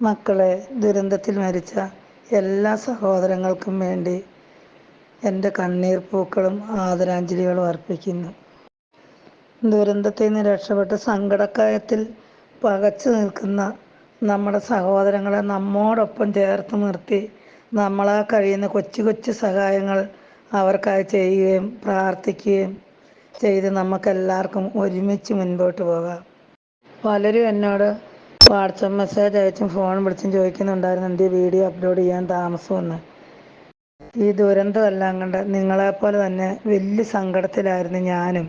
മക്കളെ ദുരന്തത്തിൽ മരിച്ച എല്ലാ സഹോദരങ്ങൾക്കും വേണ്ടി എന്റെ കണ്ണീർ പൂക്കളും ആദരാഞ്ജലികളും അർപ്പിക്കുന്നു. ദുരന്തത്തിൽ നിന്ന് രക്ഷപ്പെട്ട് സങ്കടക്കയത്തിൽ പകച്ചു നിൽക്കുന്ന നമ്മുടെ സഹോദരങ്ങളെ നമ്മോടൊപ്പം ചേർത്ത് നിർത്തി നമ്മളാ കഴിയുന്ന കൊച്ചു കൊച്ചു സഹായങ്ങൾ അവർക്കായി ചെയ്യുകയും പ്രാർത്ഥിക്കുകയും ചെയ്ത് നമുക്കെല്ലാവർക്കും ഒരുമിച്ച് മുൻപോട്ട് പോകാം. പലരും എന്നോട് വാട്സപ്പ് മെസ്സേജ് അയച്ചും ഫോൺ വിളിച്ചും ചോദിക്കുന്നുണ്ടായിരുന്നു എന്റെ വീഡിയോ അപ്ലോഡ് ചെയ്യാൻ താമസമെന്ന്? ഈ ദുരന്തമെല്ലാം കണ്ട് നിങ്ങളെപ്പോലെ തന്നെ വലിയ സങ്കടത്തിലായിരുന്നു ഞാനും.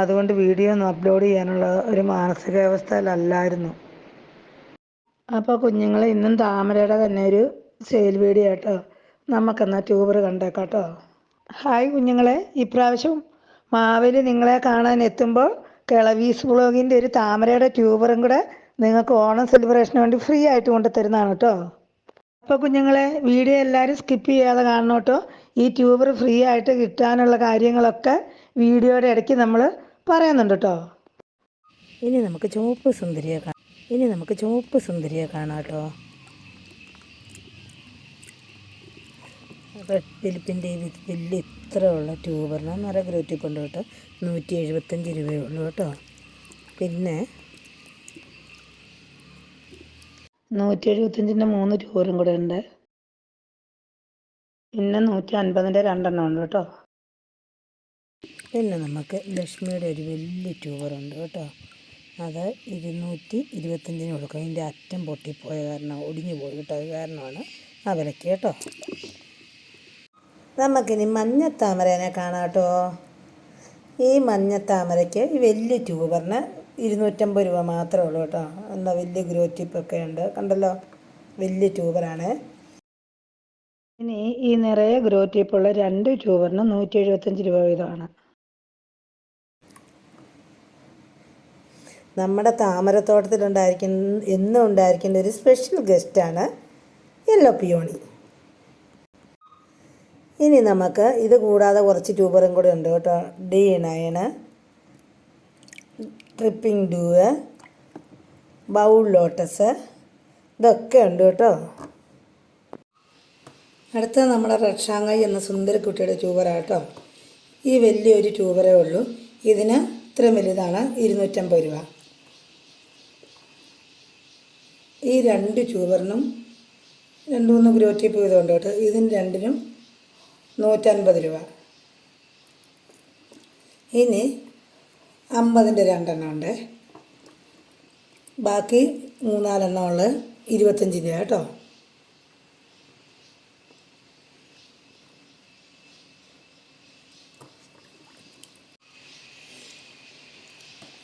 അതുകൊണ്ട് വീഡിയോ ഒന്നും അപ്ലോഡ് ചെയ്യാനുള്ള ഒരു മാനസികാവസ്ഥയിലല്ലായിരുന്നു. അപ്പോൾ കുഞ്ഞുങ്ങൾ ഇന്നും താമരയുടെ തന്നെ ഒരു സെയിൽ വീഡിയോ കേട്ടോ നമുക്കെന്നാൽ ട്യൂബർ കണ്ടേക്കാട്ടോ. ഹായ് കുഞ്ഞുങ്ങളെ. ഇപ്രാവശ്യം മാവേലി നിങ്ങളെ കാണാൻ എത്തുമ്പോൾ കിളവീസ് വ്ളോഗിന്റെ ഒരു താമരയുടെ ട്യൂബറും കൂടെ നിങ്ങൾക്ക് ഓണം സെലിബ്രേഷന് വേണ്ടി ഫ്രീ ആയിട്ട് കൊണ്ട് തരുന്നതാണ് കേട്ടോ അപ്പോൾ കുഞ്ഞുങ്ങളെ വീഡിയോ എല്ലാവരും സ്കിപ്പ് ചെയ്യാതെ കാണണം കേട്ടോ ഈ ട്യൂബർ ഫ്രീ ആയിട്ട് കിട്ടാനുള്ള കാര്യങ്ങളൊക്കെ വീഡിയോയുടെ ഇടയ്ക്ക് നമ്മൾ പറയുന്നുണ്ട് കേട്ടോ ഇനി നമുക്ക് ചുവപ്പ് സുന്ദരിയെ കാണാം ഇനി നമുക്ക് ചുവപ്പ് സുന്ദരിയെ കാണാം കേട്ടോ ഈ വലിയ ഇത്ര ഉള്ള ട്യൂബറിന് നിറയെ ഗ്രൂറ്റിപ്പുണ്ട് കേട്ടോ നൂറ്റി എഴുപത്തഞ്ച് രൂപയേ ഉള്ളൂ കേട്ടോ പിന്നെ നൂറ്റി എഴുപത്തഞ്ചിന്റെ മൂന്ന് ടൂറും കൂടെ ഉണ്ട്. പിന്നെ നൂറ്റി അൻപതിന്റെ രണ്ടെണ്ണം ഉണ്ട് കേട്ടോ. പിന്നെ നമുക്ക് ലക്ഷ്മിയുടെ ഒരു വലിയ ട്യൂബറുണ്ട് കേട്ടോ. അത് ഇരുന്നൂറ്റി ഇരുപത്തഞ്ചിന് കൊടുക്കും. അതിന്റെ അറ്റം പൊട്ടിപ്പോയ കാരണം ഒടിഞ്ഞു പോയി കേട്ടോ. അത് കാരണമാണ് ആ കേട്ടോ. നമുക്കിനി മഞ്ഞത്താമരനെ കാണാം കേട്ടോ. ഈ മഞ്ഞത്താമരയ്ക്ക് ഈ വലിയ ട്യൂബറിന് ഇരുന്നൂറ്റമ്പത് രൂപ മാത്രമേ ഉള്ളൂ കേട്ടോ. എന്താ വലിയ ഗ്രോ ടിപ്പൊക്കെ ഉണ്ട്. കണ്ടല്ലോ? വലിയ ട്യൂബറാണ്. ഇനി ഈ നിറയെ ഗ്രോ ടിപ്പുള്ള രണ്ട് ട്യൂബറിന് നൂറ്റി എഴുപത്തഞ്ച് രൂപ വീതമാണ്. നമ്മുടെ താമരത്തോട്ടത്തിലുണ്ടായിരിക്കുന്ന എന്നും ഉണ്ടായിരിക്കേണ്ട ഒരു സ്പെഷ്യൽ ഗസ്റ്റാണ് യെല്ലോ പിയോണി ഇനി നമുക്ക് ഇത് കൂടാതെ കുറച്ച് ട്യൂബറും കൂടെ ഉണ്ട് കേട്ടോ. ഡി നയന് ട്രിപ്പിംഗ് ഡൂവ് ബൗൾ ലോട്ടസ്. ഇതൊക്കെ ഉണ്ട് കേട്ടോ. അടുത്ത നമ്മുടെ റക്ഷാങ്ങൈ എന്ന സുന്ദരക്കുട്ടിയുടെ ട്യൂബറാണ് കേട്ടോ. ഈ വലിയൊരു ട്യൂബറേ ഉള്ളൂ. ഇതിന് ഇത്രയും വലുതാണ്. ഇരുന്നൂറ്റമ്പത് രൂപ. ഈ രണ്ട് ട്യൂബറിനും രണ്ട് മൂന്ന് ഗ്രോറ്റിപ്പ് വീതമുണ്ട് കേട്ടോ. ഇതിന് രണ്ടിനും നൂറ്റൻപത് രൂപ. ഇനി അമ്പതിന്റെ രണ്ടെണ്ണം ഉണ്ട്. ബാക്കി മൂന്നാലെണ്ണം ഉള്ളത് ഇരുപത്തഞ്ച് രൂപ കേട്ടോ.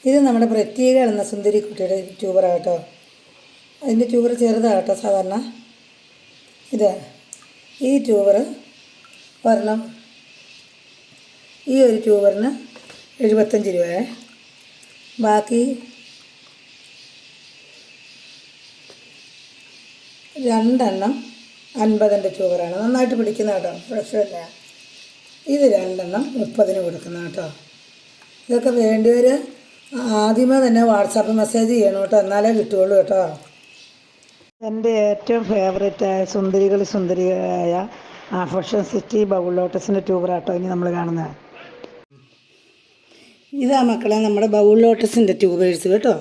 ഇത് നമ്മുടെ പ്രത്യേക എന്ന സുന്ദരി കുട്ടിയുടെ ട്യൂബറാണ് കേട്ടോ. അതിന്റെ ട്യൂബർ ചെറുതാണ് കേട്ടോ സാധാരണ. ഇത് ഈ ട്യൂബർ ഒരെണ്ണം ഈ ഒരു ട്യൂബറിന് എഴുപത്തഞ്ച് രൂപയെ ബാക്കി രണ്ടെണ്ണം അൻപതിന്റെ ട്യൂബറാണ് നന്നായിട്ട് പിടിക്കുന്ന കേട്ടോ. ഫ്രഷ് തന്നെ ഇത് രണ്ടെണ്ണം മുപ്പതിന് കൊടുക്കുന്ന കേട്ടോ. ഇതൊക്കെ വേണ്ടിയവർ ആദ്യമേ തന്നെ വാട്സാപ്പ് മെസ്സേജ് ചെയ്യണം കേട്ടോ. എന്നാലേ കിട്ടുകയുള്ളൂ കേട്ടോ. എന്റെ ഏറ്റവും ഫേവറേറ്റായ സുന്ദരികൾ സുന്ദരിയായ ആഫഷൻ സിറ്റി ബൗൾ ലോട്ടസിന്റെ ട്യൂബറാട്ടോ ഇനി നമ്മൾ കാണുന്നത് ഇതാ മക്കളെ നമ്മുടെ ബൗൾ ലോട്ടസിന്റെ ട്യൂബേഴ്സ് കേട്ടോ.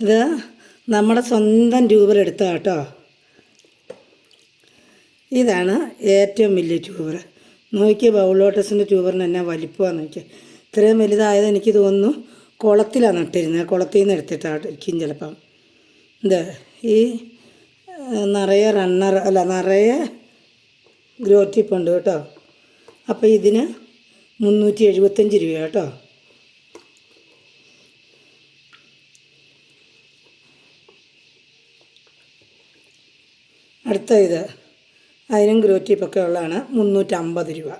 ഇത് നമ്മുടെ സ്വന്തം ട്യൂബർ എടുത്ത കേട്ടോ. ഇതാണ് ഏറ്റവും വലിയ ട്യൂബർ. നോക്കിയ ബൗളോട്ടസിന്റെ ട്യൂബറിന് എന്നാ വലിപ്പമാണ് നോക്കിയാൽ ഇത്രയും വലുതായത് എനിക്ക് തോന്നുന്നു കുളത്തിലാണ് നട്ടിരുന്നത് കുളത്തിൽ നിന്ന് എടുത്തിട്ടായിരിക്കും ചിലപ്പം. ഇത് ഈ നിറയെ റണ്ണർ അല്ല നിറയെ ഗ്രോറ്റിപ്പ് ഉണ്ട് കേട്ടോ. അപ്പോൾ ഇതിന് മുന്നൂറ്റി എഴുപത്തഞ്ച് രൂപ കേട്ടോ. അടുത്ത ഇത്. അതിനും ഗ്രോറ്റിപ്പൊക്കെ ഉള്ളതാണ്. മുന്നൂറ്റമ്പത് രൂപ.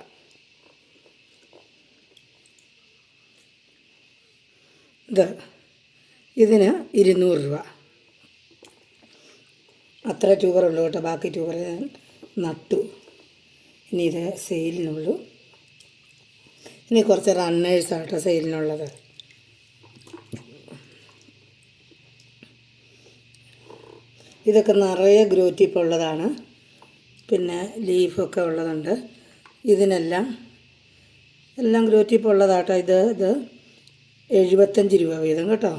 ഇത് ഇതിന് ഇരുന്നൂറ് രൂപ. അത്ര ട്യൂബറുള്ളൂ കേട്ടോ. ബാക്കി ട്യൂബർ നട്ടു. ഇനി ഇത് സെയിലിനുള്ളൂ ഇനി കുറച്ച് റണ്ണേഴ്സാണ് കേട്ടോ സെയിലിനുള്ളത് ഇതൊക്കെ നിറയെ ഗ്രോറ്റിപ്പ് ഉള്ളതാണ്. പിന്നെ ലീഫൊക്കെ ഉള്ളതുണ്ട്. ഇതിനെല്ലാം എല്ലാം ഗ്രോറ്റിപ്പ് ഉള്ളതാട്ടോ ഇത്. ഇത് എഴുപത്തഞ്ച് രൂപ വീതം കേട്ടോ.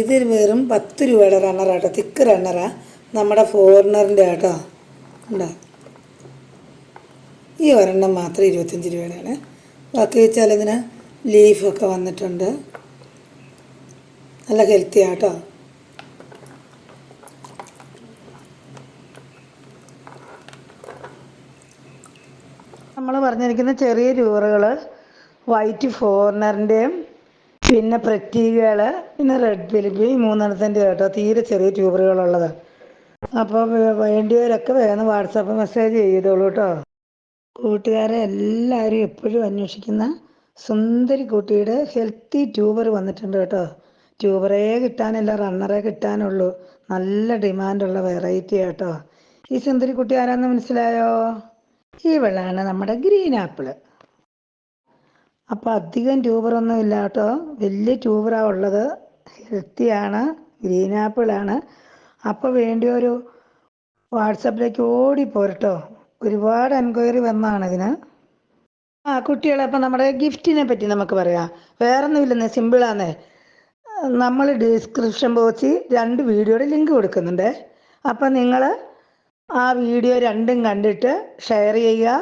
ഇത് വെറും പത്ത് രൂപയുടെ റണ്ണറാട്ടോ തിക്ക് റണ്ണറാ നമ്മുടെ ഫോറിനറിന്റെ ആട്ടോ. ഉണ്ടോ ഈ ഒരെണ്ണം മാത്രം ഇരുപത്തഞ്ച് രൂപയുടെയാണ്. ബാക്കി വെച്ചാൽ ഇതിന് ലീഫൊക്കെ വന്നിട്ടുണ്ട്. നല്ല ഹെൽത്തി ആട്ടോ. നമ്മൾ പറഞ്ഞിരിക്കുന്ന ചെറിയ ട്യൂബറുകൾ വൈറ്റ് ഫോറിനറിന്റെയും പിന്നെ പ്രറ്റീകൾ പിന്നെ റെഡ് ഫിലിപ്പ് ഈ മൂന്നെണ്ണത്തിന്റെ കേട്ടോ തീരെ ചെറിയ ട്യൂബറുകളുള്ളത് അപ്പോൾ വേണ്ടിയവരൊക്കെ വേഗം വാട്സാപ്പ് മെസ്സേജ് ചെയ്തോളൂ കേട്ടോ കൂട്ടുകാരെ എല്ലാവരും എപ്പോഴും അന്വേഷിക്കുന്ന സുന്ദരി കുട്ടിയുടെ ഹെൽത്തി ട്യൂബർ വന്നിട്ടുണ്ട് കേട്ടോ ട്യൂബറേ കിട്ടാനില്ല റണ്ണറേ കിട്ടാനുള്ളൂ. നല്ല ഡിമാൻഡുള്ള വെറൈറ്റി ആട്ടോ. ഈ സുന്ദരി കുട്ടി ആരാന്ന് മനസ്സിലായോ? ഈ വെള്ളാണ് നമ്മുടെ ഗ്രീൻ ആപ്പിൾ അപ്പൊ അധികം ട്യൂബറൊന്നും ഇല്ല കേട്ടോ. വലിയ ട്യൂബറാണ് ഉള്ളത്. ഹെൽത്തിയാണ് ഗ്രീൻ ആപ്പിളാണ് അപ്പോൾ ഒരു വാട്സപ്പിലേക്ക് ഓടിപ്പോരട്ടോ ഒരുപാട് എൻക്വയറി വന്നതാണ് ഇതിന്. ആ കുട്ടികളെ അപ്പം നമ്മുടെ ഗിഫ്റ്റിനെ പറ്റി നമുക്ക് പറയാം. വേറൊന്നുമില്ലെന്നേ സിമ്പിളാന്നേ നമ്മൾ ഡിസ്ക്രിപ്ഷൻ ബോക്സിൽ രണ്ട് വീഡിയോയുടെ ലിങ്ക് കൊടുക്കുന്നുണ്ട്. അപ്പം നിങ്ങൾ ആ വീഡിയോ രണ്ടും കണ്ടിട്ട് ഷെയർ ചെയ്യുക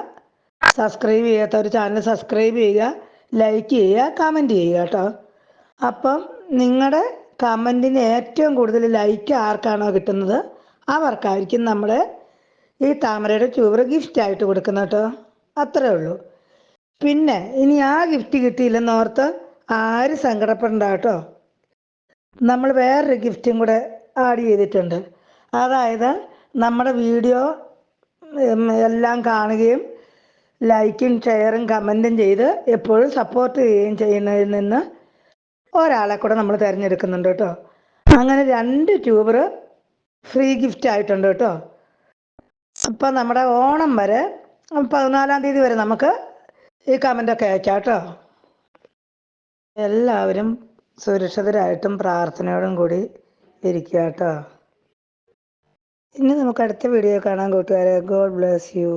സബ്സ്ക്രൈബ് ചെയ്യാത്ത ഒരു ചാനൽ സബ്സ്ക്രൈബ് ചെയ്യുക ലൈക്ക് ചെയ്യുക കമന്റ് ചെയ്യുക കേട്ടോ. അപ്പം നിങ്ങളുടെ കമന്റിന് ഏറ്റവും കൂടുതൽ ലൈക്ക് ആർക്കാണോ കിട്ടുന്നത്? അവർക്കായിരിക്കും നമ്മൾ ഈ താമരയുടെ ട്യൂബർ ഗിഫ്റ്റ് ആയിട്ട് കൊടുക്കുന്നത് കേട്ടോ. അത്രേ ഉള്ളൂ. പിന്നെ ഇനി ആ ഗിഫ്റ്റ് കിട്ടിയില്ലെന്നോർത്ത് ആരും സങ്കടപ്പെടണ്ട കേട്ടോ. നമ്മൾ വേറൊരു ഗിഫ്റ്റും കൂടെ ആഡ് ചെയ്തിട്ടുണ്ട്. അതായത് നമ്മുടെ വീഡിയോ എല്ലാം കാണുകയും ലൈക്കും ഷെയറും കമന്റും ചെയ്ത് എപ്പോഴും സപ്പോർട്ട് ചെയ്യുകയും ചെയ്യുന്നതിൽ നിന്ന് ഒരാളെ കൂടെ നമ്മൾ തിരഞ്ഞെടുക്കുന്നുണ്ട് കേട്ടോ. അങ്ങനെ രണ്ട് ട്യൂബർ ഫ്രീ ഗിഫ്റ്റ് ആയിട്ടുണ്ട് കേട്ടോ. അപ്പം നമ്മുടെ ഓണം വരെ പതിനാലാം തീയതി വരെ നമുക്ക് ഈ കമന്റൊക്കെ അയക്കാം കേട്ടോ. എല്ലാവരും സുരക്ഷിതരായിട്ടും പ്രാർത്ഥനയോടും കൂടി ഇരിക്കുക കേട്ടോ. ഇനി നമുക്ക് അടുത്ത വീഡിയോ കാണാം കൂട്ടുകാരെ. God bless you